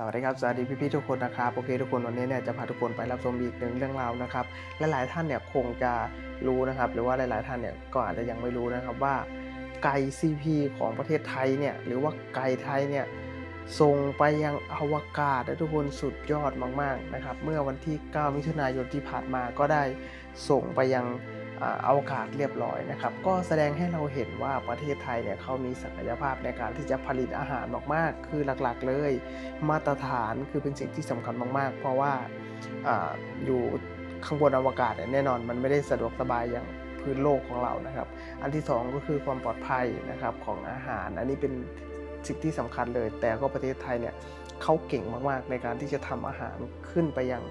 สวัสดีครับ สวัสดีพี่ๆทุกคนนะครับ โอเคทุกคนวันนี้เนี่ยจะพาทุกคนไปรับชมอีกหนึ่งเรื่องราวนะครับ และหลายท่านเนี่ยคงจะรู้นะครับ หรือว่าหลาย ๆ ท่านเนี่ยก็อาจจะยังไม่รู้นะครับว่าไก่ CP ของประเทศไทยเนี่ยหรือว่าไก่ไทยเนี่ยส่งไปยังอวกาศนะทุกคนสุดยอดมาก ๆ นะครับ เมื่อวันที่ 9 มิถุนายนที่ผ่านมาก็ได้ส่งไปยัง อ่าวกาศเรียบร้อยนะครับ ก็แสดงให้เราเห็นว่าประเทศไทยเนี่ยเขามีศักยภาพในการที่จะผลิตอาหารมากๆ คือหลักๆเลย มาตรฐานคือเป็นสิ่งที่สำคัญมากๆ เพราะว่าอาอยู่ข้างบนอวกาศเนี่ยแน่นอนมันไม่ได้สะดวกสบายอย่างพื้นโลกของเรานะครับ อันที่สองก็คือความปลอดภัยนะครับของอาหาร อันนี้เป็นสิ่งที่สำคัญเลย แต่ก็ประเทศไทยเนี่ยเขาเก่งมากๆในการที่จะทำอาหารขึ้นไปยัง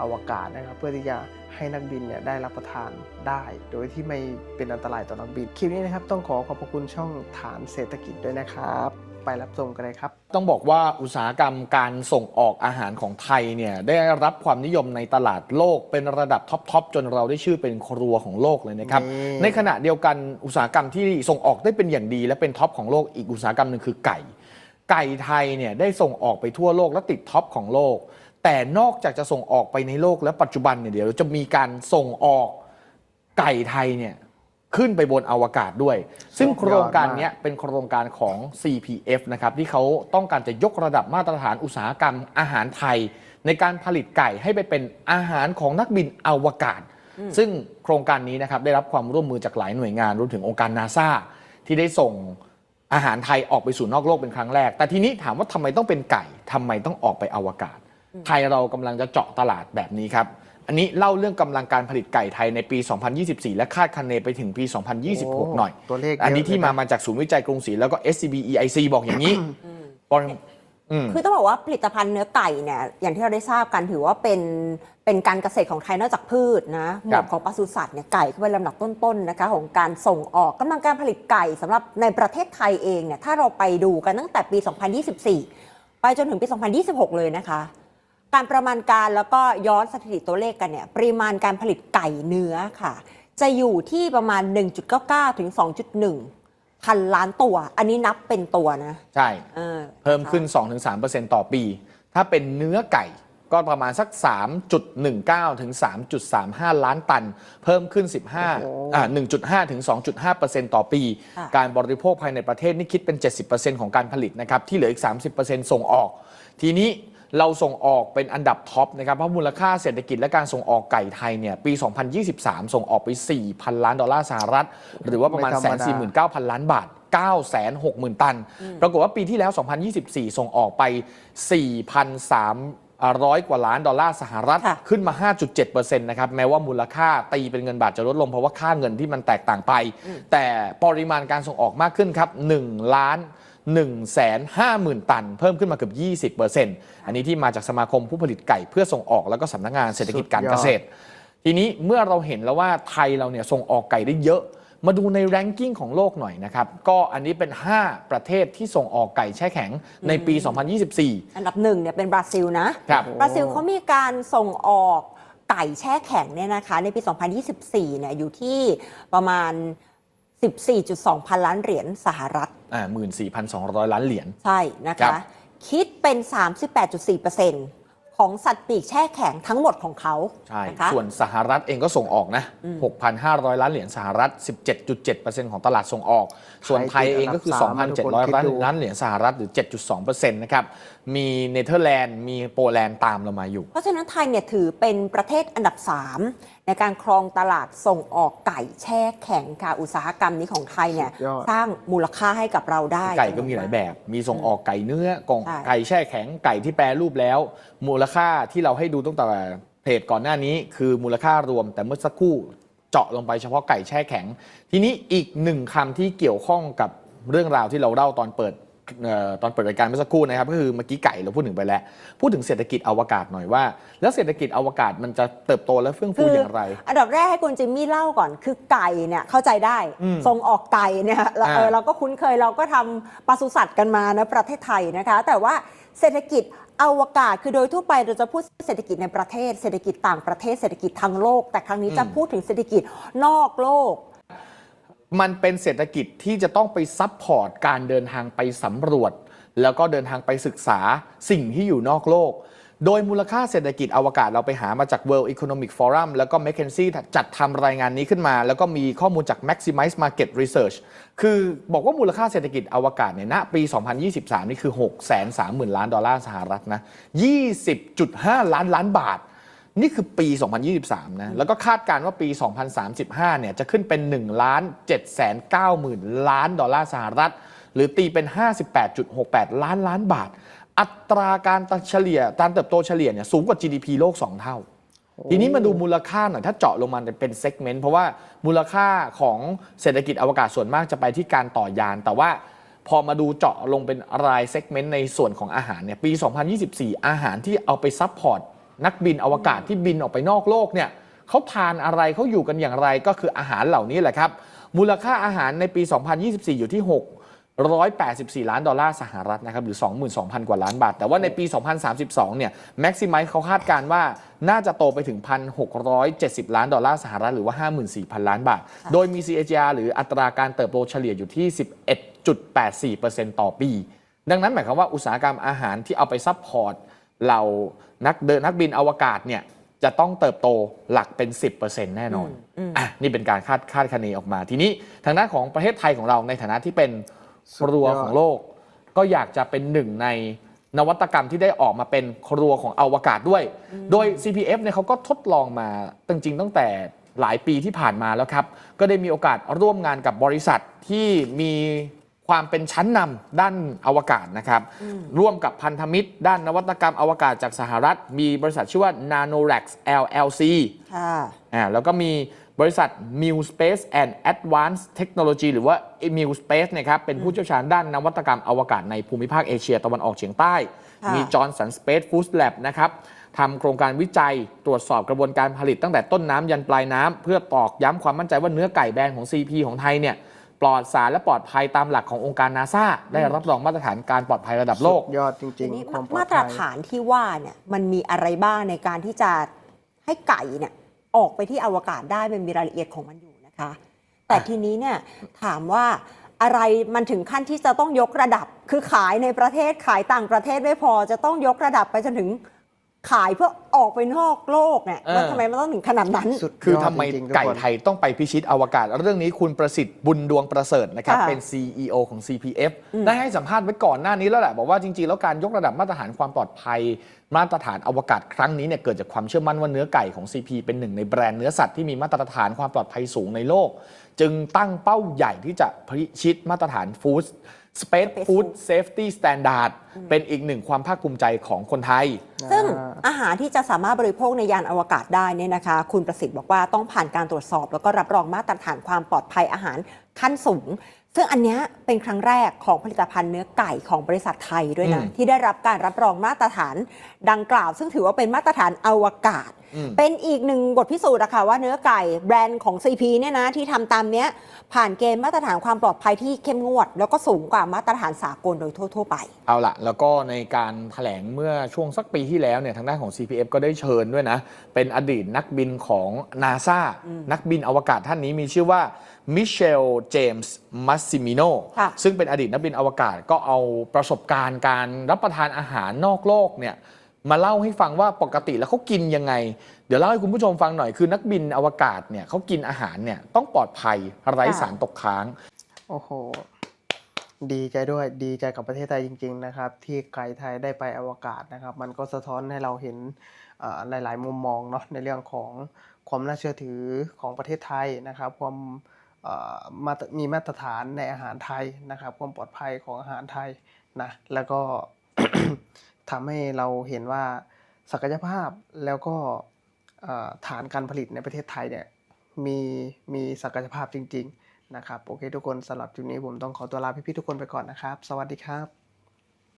อวกาศนะครับ เพื่อที่จะ ให้นักบินเนี่ยได้รับประทานได้ โดยที่ไม่เป็นอันตรายต่อนักบิน คลิปนี้นะครับต้องขอขอบพระคุณช่องฐานเศรษฐกิจด้วยนะครับ ไปรับชมกันเลยครับ ต้องบอกว่าอุตสาหกรรมการส่งออกอาหารของไทยเนี่ยได้รับความนิยมในตลาดโลกเป็นระดับท็อปๆจนเราได้ชื่อเป็นครัวของโลกเลยนะครับ นี่ ในขณะเดียวกันอุตสาหกรรมที่ส่งออกได้เป็นอย่างดี และเป็นท็อปของโลกอีกอุตสาหกรรมหนึ่งคือไก่ ไก่ไทยเนี่ยได้ส่งออกไปทั่วโลกและติดท็อปของโลก แต่นอกจากจะส่งออกไปในโลกและปัจจุบันเนี่ยเดี๋ยวจะมีการส่งออกไก่ไทยเนี่ยขึ้นไปบนอวกาศด้วย ซึ่งโครงการเนี้ยเป็นโครงการของ CPF นะครับที่เขาต้องการจะยกระดับมาตรฐานอุตสาหกรรมอาหารไทย ในการผลิตไก่ให้ไปเป็นอาหารของนักบินอวกาศ ซึ่งโครงการนี้นะครับได้รับความร่วมมือจากหลายหน่วยงานรวมถึงองค์การนาซาที่ได้ส่งอาหารไทยออกไปสู่นอกโลกเป็นครั้งแรก แต่ทีนี้ถามว่าทำไมต้องเป็นไก่ทำไมต้องออกไปอวกาศ ไทยเรากำลังจะเจาะตลาดแบบนี้ครับ อันนี้เล่าเรื่องกำลังการผลิตไก่ไทยในปี 2024 และคาดคะเนไปถึงปี 2026 หน่อย ตัวเลขเยะอันนี้ที่มาเลยะมาจากศูนย์วิจัยกรุงศรีแล้วก็ SCB EIC บอกอย่างนี้ปริอืมคือต้องบอกว่าผลิตภัณฑ์เนื้อไก่เนี่ยอย่างที่เราได้ทราบกันถือว่าเป็นเป็นการเกษตรของไทยนอกจากพืชนะหมครัวบดของปศุสัตว์เนี่ยไก่ก็เป็นลำดับต้นๆนะคะของการส่งออกกำลังการผลิตไก่สำหรับในประเทศไทยเองเนี่ยถ้าเราไปดูกันตั้งแต่ปี 2024 ไปจนถึงปี 2026 เลยนะคะ การประมาณการแล้วก็ย้อนสถิติตัวเลขกันเนี่ยปริมาณการผลิตไก่เนื้อค่ะ จะอยู่ที่ประมาณ 1.99 ถึง 2.1 พันล้านตัว อันนี้นับเป็นตัวนะ ใช่ออเพิ่มขึ้น 2-3%ต่อปี ถ้าเป็นเนื้อไก่ก็ประมาณสัก 3.19 ถึง 3.35 ล้านตัน เพิ่มขึ้นโอ้โห15อ่า1.5 ถึง 2.5%ต่อปีค่ะการบริโภคภายในประเทศนี่คิดเป็น 70%ของการผลิตนะครับ ที่เหลืออีก 30%ส่งออก ทีนี้ เราส่งออกเป็นอันดับท็อปนะครับเพราะมูลค่าเศรษฐกิจและการส่งออกไก่ไทยเนี่ยปี 2023 ส่งออกไป 4,000 ล้านดอลลาร์สหรัฐ หรือว่าประมาณไม่ธรรมดา149,000 ล้านบาท 960,000 ตัน ปรากฏว่าปีที่แล้ว 2024 ส่งออกไป 4,300กว่าล้านดอลลาร์สหรัฐค่ะขึ้นมา 5.7%นะครับแม้ว่ามูลค่าตีเป็นเงินบาทจะลดลงเพราะว่าค่าเงินที่มันแตกต่างไป แต่ปริมาณการส่งออกมากขึ้นครับ1ล้าน 1แสน5หมื่นตัน เพิ่มขึ้นมาเกือบ 20%อันนี้ที่มาจากสมาคมผู้ผลิตไก่เพื่อส่งออกแล้วก็สำนักงานเศรษฐกิจการเกษตร ทีนี้เมื่อเราเห็นแล้วว่าไทยเราเนี่ยส่งออกไก่ได้เยอะ มาดูในแรงกิ้งของโลกหน่อยนะครับ ก็อันนี้เป็น 5 ประเทศที่ส่งออกไก่แช่แข็งในปี 2024 อันดับหนึ่งเนี่ยเป็นบราซิลนะครับบราซิลเขามีการส่งออกไก่แช่แข็งเนี่ยนะคะ ในปี 2024 เนี่ยอยู่ที่ประมาณ 14.2 พันล้านเหรียญสหรัฐอ่า14,200ล้านเหรียญ ใช่นะครัคะ บ คิดเป็น 38.4%ของสัตว์ปีกแช่แข็งทั้งหมดของเขาใช่ นะคะ ส่วนสหรัฐเองก็ส่งออกนะ6,500 ล้านเหรียญสหรัฐ 17.7%ของตลาดส่งออก ส่วนไทยเองก็คือ ไทยติดอันดับสามนะทุกคนคิด2,700 ล้านดูล้านเหรียญสหรัฐหรือ 7.2%นะครับ มีเนเธอร์แลนด์ มีโปแลนด์ตามเรามาอยู่ เพราะฉะนั้นไทยเนี่ยถือเป็นประเทศอันดับ 3 ในการครองตลาดส่งออกไก่แช่แข็งค่ะ อุตสาหกรรมนี้ของไทยเนี่ยสุดยอด สร้างมูลค่าให้กับเราได้ไก่ก็มีหลายแบบ มีส่งออกไก่เนื้อกล่องใช่ไก่แช่แข็งไก่ที่แปรรูปแล้ว มูลค่าที่เราให้ดูตั้งแต่เพจก่อนหน้านี้ คือมูลค่ารวมแต่เมื่อสักครู่เจาะลงไปเฉพาะไก่แช่แข็ง ทีนี้อีกหนึ่งคำที่เกี่ยวข้องกับเรื่องราวที่เราเล่าตอนเปิดเอ่อ ตอนเปิดรายการเมื่อสักครู่นะครับก็คือเมื่อกี้ไก่เราพูดถึงไปแล้ว พูดถึงเศรษฐกิจอวกาศหน่อยว่า แล้วเศรษฐกิจอวกาศมันจะเติบโตและเฟื่องฟูอย่างไร อันดับแรกให้คุณจิมมี่เล่าก่อนคือไก่เนี่ยเข้าใจได้อืมส่งออกไก่เนี่ยเราเอออ่าเราก็คุ้นเคยเราก็ทำปศุสัตว์กันมานะประเทศไทยนะคะ แต่ว่าเศรษฐกิจอวกาศคือโดยทั่วไปเราจะพูดเศรษฐกิจในประเทศ เศรษฐกิจต่างประเทศเศรษฐกิจทั้งโลก แต่ครั้งนี้จะพูดถึงเศรษฐกิจนอกโลก มันเป็นเศรษฐกิจที่จะต้องไปซัพพอร์ตการเดินทางไปสำรวจ แล้วก็เดินทางไปศึกษาสิ่งที่อยู่นอกโลก โดยมูลค่าเศรษฐกิจอวกาศเราไปหามาจาก World Economic Forum แล้วก็ McKinsey จัดทำรายงานนี้ขึ้นมา แล้วก็มีข้อมูลจาก Maximize Market Research คือบอกว่ามูลค่าเศรษฐกิจอวกาศเนี่ยณปี 2023 นี่คือ 630,000 ล้านดอลลาร์สหรัฐนะ 20.5 ล้านล้านบาท นี่คือปี 2023 นะ แล้วก็คาดการณ์ว่าปี 2035 เนี่ย จะขึ้นเป็น 1 ล้าน7 9 0 0 0ล้านดอลลาร์สหรัฐ หรือตีเป็น 58.68 ล้านล้านบาท อัตราการเฉลี่ยการเติบโตเฉลี่ยเนี่ยสูงกว่า GDP โลก 2 เท่า ทีนี้มาดูมูลค่าหน่อย ถ้าเจาะลงมาเป็นเซกเมนต์เพราะว่ามูลค่าของเศรษฐกิจอวกาศส่วนมากจะไปที่การต่อยาน แต่ว่าพอมาดูเจาะลงเป็นรายเซกเมนต์ในส่วนของอาหารเนี่ยปี 2024 อาหารที่เอาไปซัพพอร์ต นักบินอวกาศที่บินออกไปนอกโลกเนี่ยเขาทานอะไรเขาอยู่กันอย่างไรก็คืออาหารเหล่านี้แหละครับ มูลค่าอาหารในปี 2024 อยู่ที่6 184 ล้านดอลลาร์สหรัฐนะครับหรือ 22,000 กว่าล้านบาท แต่ว่าในปี 2032 เนี่ยแม็กซิมัยเขาคาดการณ์ว่าน่าจะโตไปถึง 1,670 ล้านดอลลาร์สหรัฐหรือว่า 54,000 ล้านบาท โดยมี CAGR หรืออัตราการเติบโตเฉลี่ยอยู่ที่ 11.84%ต่อปี ดังนั้นหมายความว่าอุตสาหกรรมอาหารที่เอาไปซัพพอร์ต เหล่านักเดินนักบินอวกาศเนี่ยจะต้องเติบโตหลักเป็น 10%แน่นอนอะนี่เป็นการคาดคาดคะเนออกมา ทีนี้ทางด้านของประเทศไทยของเราในฐานะที่เป็นครัวของโลก ก็อยากจะเป็นหนึ่งในนวัตกรรมที่ได้ออกมาเป็นครัวของอวกาศด้วย โดย CPF เนี่ยเขาก็ทดลองมาจริงๆตั้งแต่หลายปีที่ผ่านมาแล้วครับ ก็ได้มีโอกาสร่วมงานกับบริษัทที่มี ความเป็นชั้นนำด้านอวกาศนะครับ ร่วมกับพันธมิตร ด้านนวัตกรรมอวกาศจากสหรัฐ มีบริษัทชื่อว่า Nanorex LLC ค่ะอ่าแล้วก็มีบริษัท m i l Space and Advanced Technology หรือว่า m i l Space นะครับเป็นผู้เชี่ยวชาญด้านนวัตกรรมอวกาศในภูมิภาคเอเชียตะวันออกเฉียงใต้ค่ะมี Johnson Space Food Lab นะครับทำโครงการวิจัยตรวจสอบกระบวนการผลิตตั้งแต่ต้นน้ำยันปลายน้ำเพื่อตอกย้ำความมั่นใจว่าเนื้อไก่แบรนด์ของ CP ของไทยเนี่ย ปลอดสารและปลอดภัยตามหลักขององค์การนาซาได้รับรองมาตรฐานการปลอดภัยระดับโลกสุดยอดจริงทีนี้ๆความปลอมาดตรภัย ฐานที่ว่าเนี่ยมันมีอะไรบ้างในการที่จะให้ไก่เนี่ยออกไปที่อวกาศได้มันมีรายละเอียดของมันอยู่นะคะ แต่ทีนี้เนี่ยถามว่าอะไรมันถึงขั้นที่จะต้องยกระดับ คือขายในประเทศขายต่างประเทศไม่พอจะต้องยกระดับไปจนถึง ขายเพื่อออกไปนอกโลกเนี่ยเออ มันทำไมมันต้องถึงขนาดนั้น สุดคือยดทำไมจริงๆทุไก่คน ไทยต้องไปพิชิตอวกาศ เรื่องนี้คุณประสิทธิ์บุญดวงประเสริฐนะครับ ค่ะเป็น CEO ของ CPF ได้ให้สัมภาษณ์ไว้ก่อนหน้านี้แล้วแหละ บอกว่าจริง ๆ แล้วการยกระดับมาตรฐานความปลอดภัย มาตรฐานอวกาศครั้งนี้เนี่ยเกิดจากความเชื่อมั่นว่าเนื้อไก่ของ CP เป็นหนึ่งในแบรนด์เนื้อสัตว์ที่มีมาตรฐานความปลอดภัยสูงในโลก จึงตั้งเป้าใหญ่ที่จะพิชิตมาตรฐาน Food Space Space Food Food Safety Standard เป็นอีกหนึ่งความภาคภูมิใจของคนไทย ซึ่งอ่าอาหารที่จะสามารถบริโภคในยานอวกาศได้เนี่ยนะคะ คุณประสิทธิ์บอกว่าต้องผ่านการตรวจสอบ แล้วก็รับรองมาตรฐานความปลอดภัยอาหารขั้นสูง ซึ่งอันเนี้ยเป็นครั้งแรกของผลิตภัณฑ์เนื้อไก่ของบริษัทไทยด้วยนะอืมที่ได้รับการรับรองมาตรฐานดังกล่าว ซึ่งถือว่าเป็นมาตรฐานอวกาศอืม เป็นอีกหนึ่งบทพิสูจน์อะค่ะว่าเนื้อไก่แบรนด์ของ CP เนี่ยนะที่ทำตามเนี้ยผ่านเกณฑ์มาตรฐานความปลอดภัยที่เข้มงวด แล้วก็สูงกว่ามาตรฐานสากลโดยทั่ว ๆ ไป เอาละแล้วก็ในการถแถลงเมื่อช่วงสักปีที่แล้วเนี่ยทางด้านของ CPF ก็ได้เชิญด้วยนะ เป็นอดีตนักบินของ NASA นักบินอวกาศท่านนี้มีชื่อว่ามิเชลเจมส์มัสซิมิโนค่ะซึ่งเป็นอดีตนักบินอวกาศก็เอาประสบการณ์การรับประทานอาหารนอกโลกเนี่ย มาเล่าให้ฟังว่าปกติแล้วเขากินยังไง เดี๋ยวเล่าให้คุณผู้ชมฟังหน่อยคือนักบินอวกาศเนี่ยเขากินอาหารเนี่ยต้องปลอดภัยไร้สารตกค้าง โอ้โห ดีใจด้วยดีใจกับประเทศไทยจริง ๆ นะครับ ที่ไก่ไทยได้ไปอวกาศนะครับ มันก็สะท้อนให้เราเห็นหลาย ๆ มุมมองเนาะในเรื่องของความน่าเชื่อถือของประเทศไทยนะครับ ความมามีมาตรฐานในอาหารไทยนะครับ ความปลอดภัยของอาหารไทยนะแล้วก็ ทำให้เราเห็นว่าศักยภาพแล้วก็ฐานการผลิตในประเทศไทยเนี่ยมีมีศักยภาพจริง ๆ นะครับ โอเคทุกคนสำหรับจุดนี้ผมต้องขอตัวลาพี่ๆทุกคนไปก่อนนะครับ สวัสดีครับ